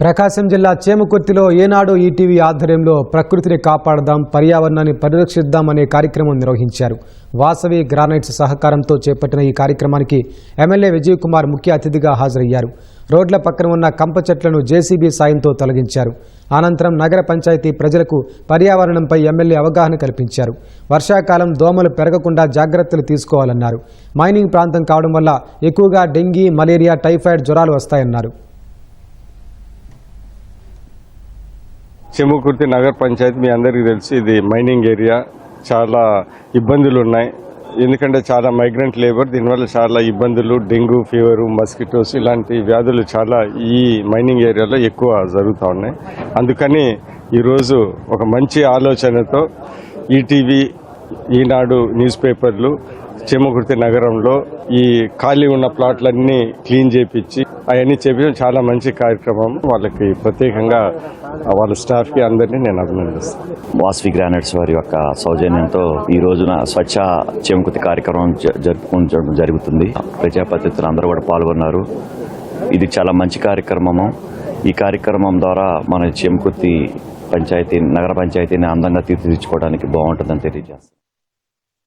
ప్రకాశం జిల్లా చేమకుర్తిలో ఏనాడు ఈటీవీ ఆధ్వర్యంలో ప్రకృతిని కాపాడదాం పర్యావరణాన్ని పరిరక్షిద్దాం అనే కార్యక్రమం నిర్వహించారు. వాసవి గ్రానైట్స్ సహకారంతో చేపట్టిన ఈ కార్యక్రమానికి ఎమ్మెల్యే విజయ్ కుమార్ ముఖ్య అతిథిగా హాజరయ్యారు. రోడ్ల పక్కన ఉన్న కంప చెట్లను జేసీబీ సాయంతో తొలగించారు. అనంతరం నగర పంచాయతీ ప్రజలకు పర్యావరణంపై ఎమ్మెల్యే అవగాహన కల్పించారు. వర్షాకాలం దోమలు పెరగకుండా జాగ్రత్తలు తీసుకోవాలన్నారు. మైనింగ్ ప్రాంతం కావడం వల్ల ఎక్కువగా డెంగీ మలేరియా టైఫాయిడ్ జ్వరాలు వస్తాయన్నారు. చెముకుర్తి నగర పంచాయతీ మీ అందరికీ తెలుసు ఇది మైనింగ్ ఏరియా. చాలా ఇబ్బందులు ఉన్నాయి ఎందుకంటే చాలా మైగ్రెంట్ లేబర్ దీనివల్ల చాలా ఇబ్బందులు డెంగ్యూ ఫీవరు మస్కిటోస్ ఇలాంటి వ్యాధులు చాలా ఈ మైనింగ్ ఏరియాలో ఎక్కువ జరుగుతూ ఉన్నాయి. అందుకని ఈరోజు ఒక మంచి ఆలోచనతో ఈటీవీ ఈనాడు న్యూస్ పేపర్లు చెమ్మకుర్తి నగరంలో ఈ ఖాళీ ఉన్న ప్లాట్లన్నీ క్లీన్ చేపించి అవన్నీ చేపించడం చాలా మంచి కార్యక్రమం. వాళ్ళకి ప్రత్యేకంగా వాళ్ళ స్టాఫ్కి అందరినీ నేను అభినందిస్తాను. వాస్వి గ్రానైట్స్ వారి యొక్క సౌజన్యంతో ఈ రోజున స్వచ్ఛ చెంకుతి కార్యక్రమం జ- జరుపుకుంటడం జరుగుతుంది. ప్రజాప్రతినిధులు అందరూ కూడా పాల్గొన్నారు. ఇది చాలా మంచి కార్యక్రమము. ఈ కార్యక్రమం ద్వారా మన చెంకుతి పంచాయతీ నగర పంచాయతీని అందంగా తీర్చిదిద్దుకోవడానికి బాగుంటుందని తెలియజేస్తాం